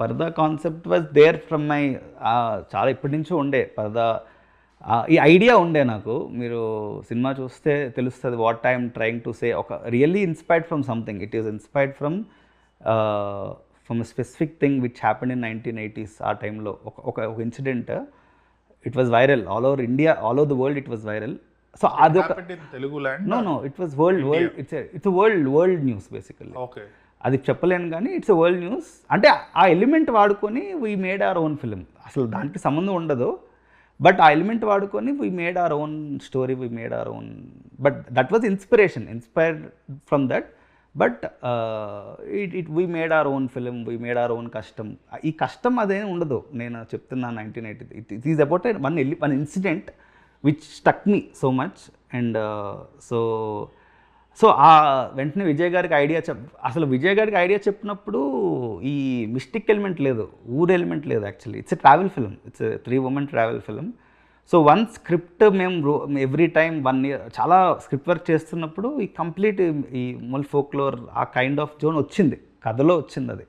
పరదా concept was there from my చాలా ఇప్పటి నుంచో ఉండే పరదా ఈ ఐడియా ఉండే నాకు. మీరు సినిమా చూస్తే తెలుస్తుంది what I'm trying to say ఒక really inspired from something it is inspired from from specific thing which happen in nineteen eighties ఆ టైంలో ఒక ఒక incident it was viral all over India all over the world it was viral so అది ఒక Telugu no no it was world world it's it's world world news basically okay అది చెప్పలేను కానీ it's world news. అంటే ఆ element వాడుకొని we made our own film. అసలు దానికి సంబంధం ఉండదు. బట్ ఆ ఎలిమెంట్ వాడుకొని we made our own story we made our own but that was inspiration inspired from that. But it it we made our own film we made our own కష్టం. ఈ కష్టం అదేం ఉండదు. నేను చెప్తున్నా nineteen eighty it it is about one one incident which stuck me so much. And so so uh వెంటనే విజయ్ గారికి idea చెప్ అసలు విజయ్ గారికి ఐడియా చెప్పినప్పుడు ఈ మిస్టిక్ ఎలిమెంట్ లేదు ఊర్ ఎలిమెంట్ లేదు actually. It's a travel film it's three women travel film so one script మేము ఎవ్రీ టైం వన్ ఇయర్ చాలా స్క్రిప్ట్ వర్క్ చేస్తున్నప్పుడు ఈ కంప్లీట్ ఈ మొల్ ఫోక్లోర్ ఆ కైండ్ ఆఫ్ జోన్ వచ్చింది. కథలో వచ్చింది అది.